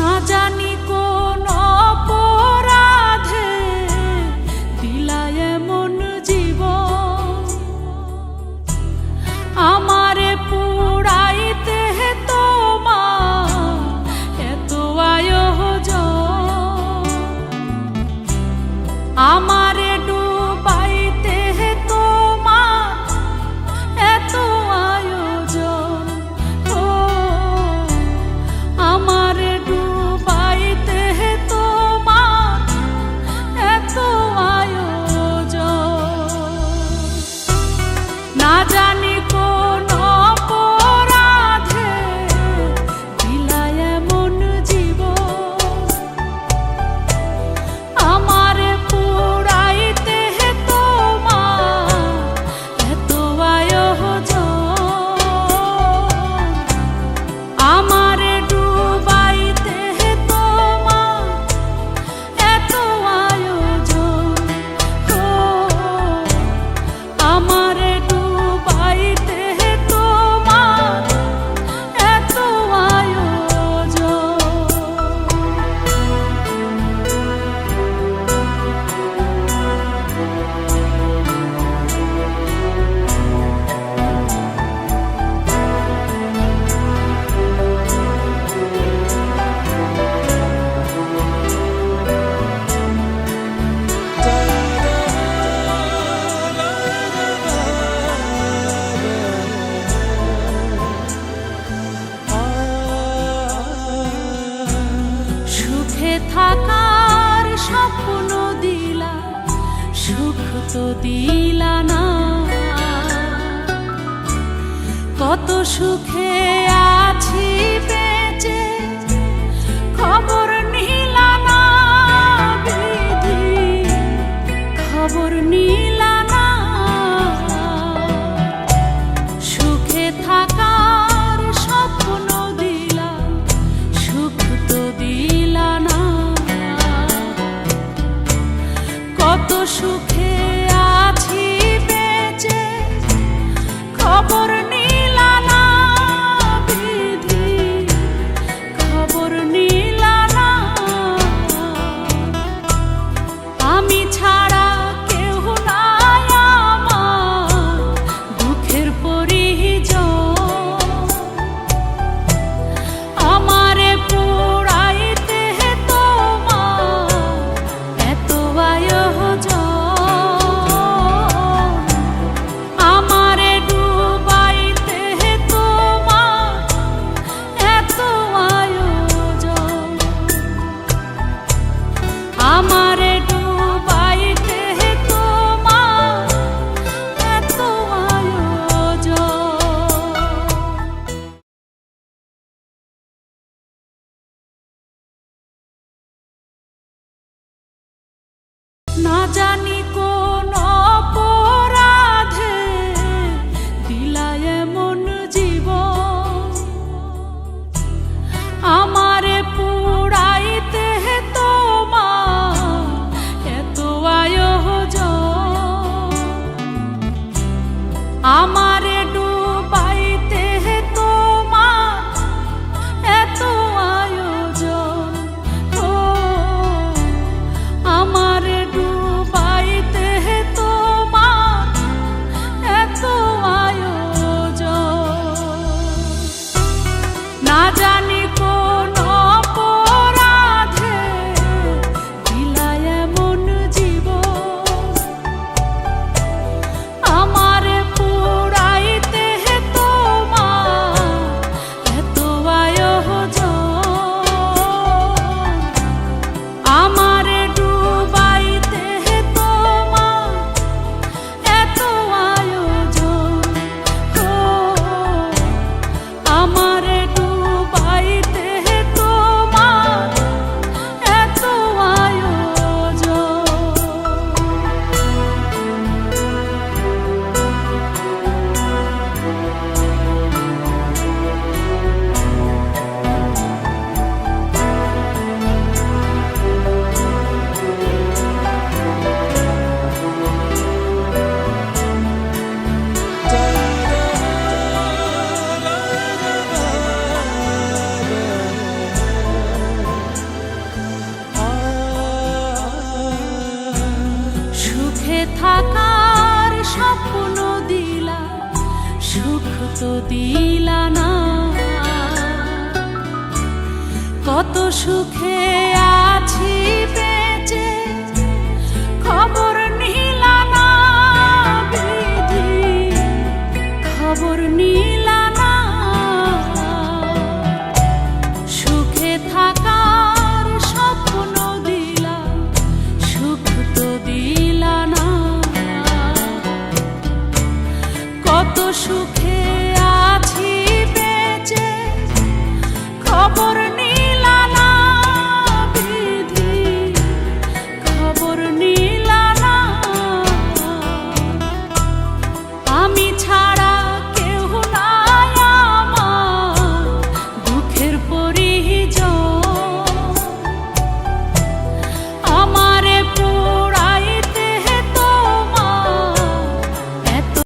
না জানি তো দিলা না। কত সুখে আছি বেঁচে খবর নিলা না খবর নিলা 阿妈 তো কত সুখে আছি বেঁচে।